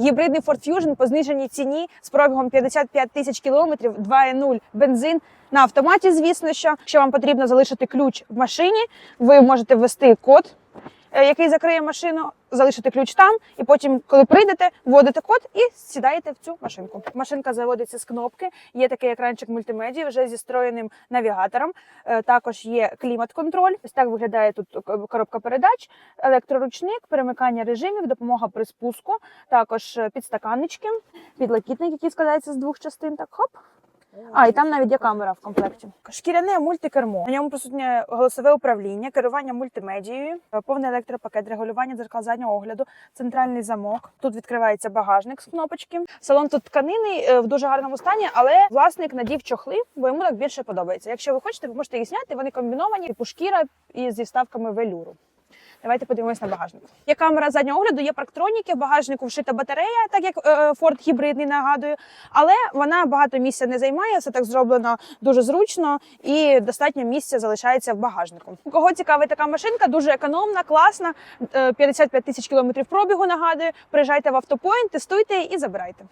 Гібридний Ford Fusion по зниженій ціні з пробігом 55 тисяч кілометрів, 2.0 бензин на автоматі. Звісно, що якщо вам потрібно залишити ключ в машині, ви можете ввести код, який закриє машину, залишити ключ там, і потім, коли прийдете, вводите код і сідаєте в цю машинку. Машинка заводиться з кнопки. Є такий екранчик мультимедії вже зі встроєним навігатором. Е, Також є клімат-контроль. Ось так виглядає тут коробка передач, електроручник, перемикання режимів, допомога при спуску, також е, підстаканнички, підлокітник, який складається з двох частин. Так, хоп. А, і там навіть є камера в комплекті. Шкіряне мультикермо. На ньому присутнє голосове управління, керування мультимедією, повний електропакет, регулювання дзеркал заднього огляду, центральний замок. Тут відкривається багажник з кнопочки. Салон тут тканини е, в дуже гарному стані, але власник надів чохли, бо йому так більше подобається. Якщо ви хочете, ви можете їх зняти. Вони комбіновані, типу шкіра і зі вставками велюру. Давайте подивимось на багажник. Є камера заднього огляду, є парктроніки, в багажнику вшита батарея, так як е, Ford гібридний нагадую, але вона багато місця не займає. Все так зроблено дуже зручно і достатньо місця залишається в багажнику. Кого цікавить така машинка, дуже економна, класна. е, 55 тисяч кілометрів пробігу. Нагадую, приїжджайте в автопоінт, тестуйте і забирайте.